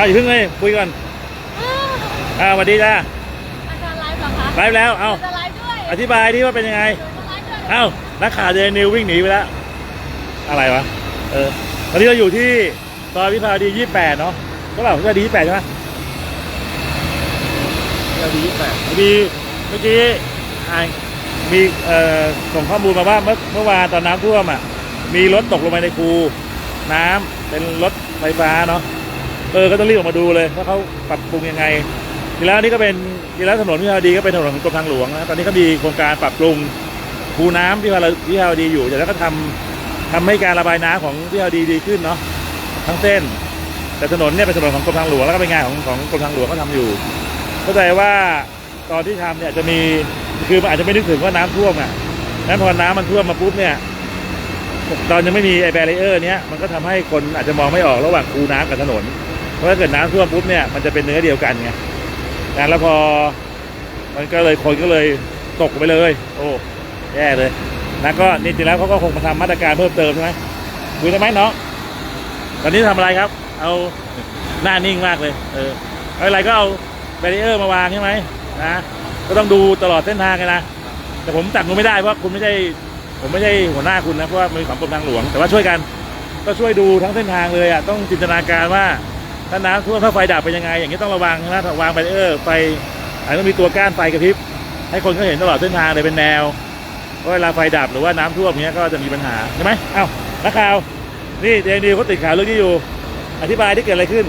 เอาอย่าเพิ่งเลยคุยก่อนอ้าวอ่าสวัสดีจ้าอาจารย์ไลฟ์เหรอคะไลฟ์แล้วเอาจะไลฟ์ด้วยอธิบายดิว่าเป็นยังไงจะไลฟ์ด้วยเอ้านักข่าวเดนิววิ่งหนีไปแล้วอะไรวะเออตอนนี้เราอยู่ที่ซอยวิภาวดี 28 เนาะก็เปล่าวิภาวดี 28 ใช่ไหมวิภาวดี 28พอดีเมื่อกี้อ่านมีเอ่อส่งข้อมูลมาว่าเมื่อเมื่อวานตอนน้ำท่วมอะมีรถตกลงไปในคูน้ำเป็นรถไฟฟ้าเนาะ เออก็ต้องรีบออกมาดูเลยว่าเขาปรับปรุงยังไงทีแล้วนี่ก็เป็นทีแล้วถนนวิภาวดีก็เป็นถนนของกรมทางหลวงนะตอนนี้ก็มีโครงการปรับปรุงคูน้ำที่วิภาวดีอยู่เดี๋ยวแล้วก็ทำทำให้การระบายน้ำของวิภาวดีดีขึ้นเนาะทั้งเส้น แต่ถนนเนี่ยเป็นถนนของกรมทางหลวงแล้วก็เป็นงานของของกรมทางหลวงเขาทำอยู่เข้าใจว่าตอนที่ทำเนี่ยจะมีคือมันอาจจะไม่นึกถึงว่าน้ำท่วมอะนั้นพอน้ำมันท่วมมาปุ๊บเนี่ยตอนยังไม่มีไอแบรีเออร์เนี้ยมันก็ทำให้คนอาจจะมองไม่ออกระหว่างคูน้ำกับถนน เพราะถ้าเกิดน้ำท่วมปุ๊บเนี่ยมันจะเป็นเนื้อเดียวกันไงนะแล้วพอ มันก็เลยคนก็เลยตกไปเลย โอ้แย่เลยนะก็นี่จริงแล้วเขาก็คงมาทำมาตรการเพิ่มเติมใช่ไหมคุยได้ไหมน้องตอนนี้ทำอะไรครับ เอาหน้านิ่งมากเลย เอออะไรก็เอาแบรีเออร์มาวางใช่ไหมนะก็ต้องดูตลอดเส้นทางเลยนะแต่ผมจับคุณไม่ได้เพราะคุณไม่ใช่ ผมไม่ใช่หัวหน้าคุณนะเพราะว่ามันของกรมทางหลวง แต่ว่าช่วยกัน ก็ช่วยดูทั้งเส้นทางเลยอะต้องจินตนาการว่า ถ้าน้ำท่วมถ้าไฟดับเป็นยังไง อย่างนี้ต้องระวังนะวางแบรีเออร์ไฟอาจจะต้องมีตัวก้านไฟกระพริบให้คนเขาเห็นตลอดเส้นทางเลยเป็นแนวเพราะเวลาไฟดับหรือว่าน้ำท่วมเนี้ยก็จะมีปัญหาใช่ไหมเอ้านักข่าวนี่เดนิวเขาติดข่าวเรื่องนี้อยู่ อธิบายที่เกิดอะไรขึ้น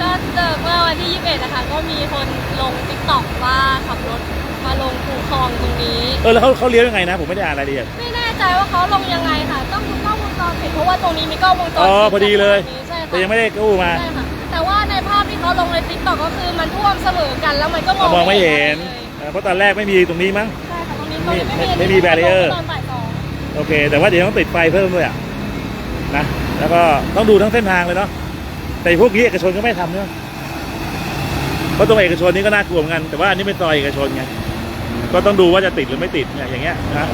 ก็เจอเมื่อวันที่ 21 นะคะ ก็มีคนลงติ๊กต็อกว่าขับรถมาลงคูคลองตรงนี้ เออ แล้วเขาเขาเลี้ยวยังไงนะ ผมไม่ได้อ่านรายละเอียด ไม่แน่ใจว่าเขาลงยังไงค่ะ ต้องดูกล้องวงจรปิดเพราะว่าตรงนี้มีกล้องวงจรปิดอ๋อพอดีเลยใช่ค่ะ แต่ยังไม่ได้กู้มา ใช่ค่ะแต่ว่าในภาพที่เขาลงในติ๊กต็อกก็คือมันท่วมเสมอกันแล้วมันก็มองมองไม่เห็นอะไรเลยเออเพราะตอนแรกไม่มีตรงนี้มั้ง ใช่ค่ะตรงนี้เขายังไม่มีไม่มี barrier ตอนบ่ายสองโอเค แต่ว่าเดี๋ยวต้องติดไฟเพิ่มด้วยอะนะแล้วก็ต้องดูทั้งเส้นทางเลยเนาะแต่พวกนี้เอกชนก็ไม่ทำเนาะเพราะตรงเอกชนนี้ก็น่ากลัวเหมือนกันแต่ว่าอันนี้เป็นซอยเอกชนไงก็ต้องดูว่าจะติดหรือไม่ติดเนี่ยอย่างเงี้ยนะ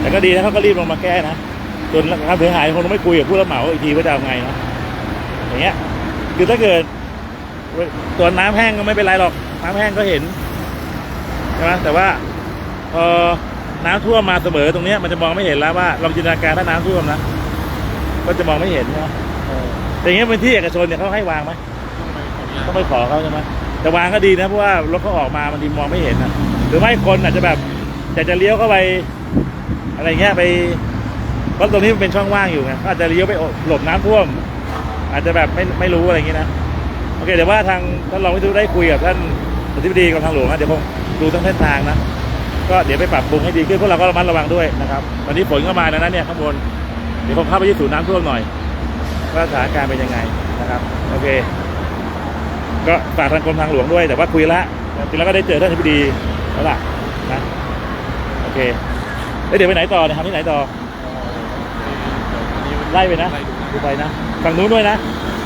แต่ก็ดีนะเขาก็รีบลงมาแก้นะ ส่วนความเสียหายคงต้องไม่คุยกับผู้รับเหมาอีกทีว่าจะเอาไงเนาะอย่างเงี้ยคือถ้าเกิดตัวน้ำแห้งก็ไม่เป็นไรหรอก น้ำแห้งก็เห็นใช่ไหมแต่ว่าพอน้ำท่วมมาเสมอตรงเนี้ยมันจะมองไม่เห็นแล้วว่าลองจินตนาการถ้าน้ำท่วมนะก็จะมองไม่เห็นนะเออแต่อย่างเงี้ยเป็นที่เอกชนเนี่ยเขาให้วางไหมต้องไปขอเขาใช่ไหมแต่วางก็ดีนะเพราะว่ารถเขาออกมามันดีมองไม่เห็นนะหรือไม่คนอาจจะแบบอยากจะเลี้ยวเข้าไป อะไรเงี้ยไป เพราะตรงนี้มันเป็นช่องว่างอยู่ไงอาจจะเลี้ยวไปหลบน้ำท่วม อาจจะแบบไม่ไม่รู้อะไรอย่างงี้นะโอเคเดี๋ยวว่าทางท่านรองวิทยุได้คุยกับท่านอธิบดีกรมทางหลวงนะเดี๋ยวผมดูทั้งเส้นทางนะก็เดี๋ยวไปปรับปรุงให้ดีขึ้นพวกเราก็ระมัดระวังด้วยนะครับตอนนี้ฝนก็มาแล้วนะเนี่ยข้างบนเดี๋ยวผมเข้าไปที่ศูนย์น้ำท่วมหน่อยว่าสถานการณ์เป็นยังไงนะครับโอเค ก็ฝากทางกรมทางหลวงด้วย แต่ว่าคุยละจริงแล้วก็ได้เจอท่านอธิบดีแล้วล่ะนะโอเคแล้วเดี๋ยวไปไหนต่อเนี่ยทำที่ไหนต่อ ไล่ไปนะดูไปนะฝั่งนู้นด้วยนะ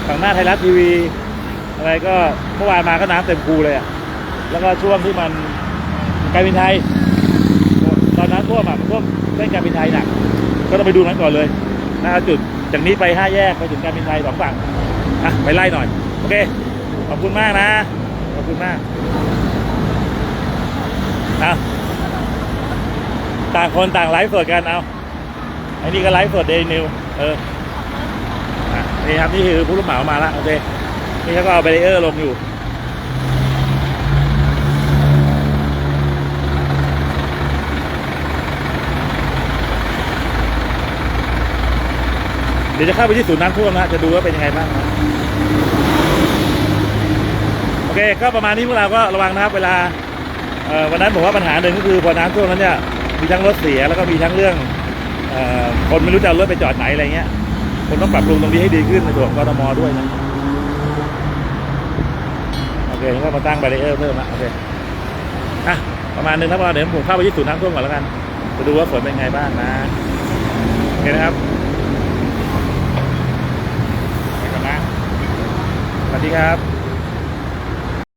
ฝั่งหน้าไทยรัฐทีวี อะไรก็เมื่อวานมาก็น้ำเต็มคูเลยอะแล้วก็ช่วงที่มันการบินไทย ตอนนั้นท่วมอะมันท่วมเส้นการบินไทยหนักก็ต้องไปดูนั้นก่อนเลยนะจุดจากนี้ไปห้าแยกไปถึงการบินไทยสองฝั่งอะไปไล่หน่อยโอเคขอบคุณมากนะขอบคุณมากอะต่างคนต่างไลฟ์สดกันเอาไอ้นี่ก็ไลฟ์สดเดย์นิว เอออะนี่ครับนี่คือผู้รับเหมามาแล้วโอเคนี่เขาก็เอาเบรเออร์ลงอยู่เดี๋ยวจะเข้าไปที่ศูนย์น้ำท่วมนะจะดูว่าเป็นยังไงบ้างนะโอเคก็ประมาณนี้พวกเราก็ระวังนะครับเวลาวันนั้นผมว่าปัญหาหนึ่งก็คือพอน้ำท่วมนั้นเนี่ยมีทั้งรถเสียแล้วก็มีทั้งเรื่อง คนไม่รู้จะเอารถไปจอดไหนอะไรเงี้ย คนต้องปรับปรุงตรงนี้ให้ดีขึ้นในส่วนกทมด้วยนะโอเคแล้วก็มาตั้งบารีเออร์เพิ่มละโอเคอะประมาณนึงแล้วพอเดี๋ยวผมเข้าไปที่ศูนย์น้ำท่วมก่อนแล้วกันจะดูว่าฝนเป็นไงบ้างนะโอเคนะครับไปก่อนนะสวัสดีครับ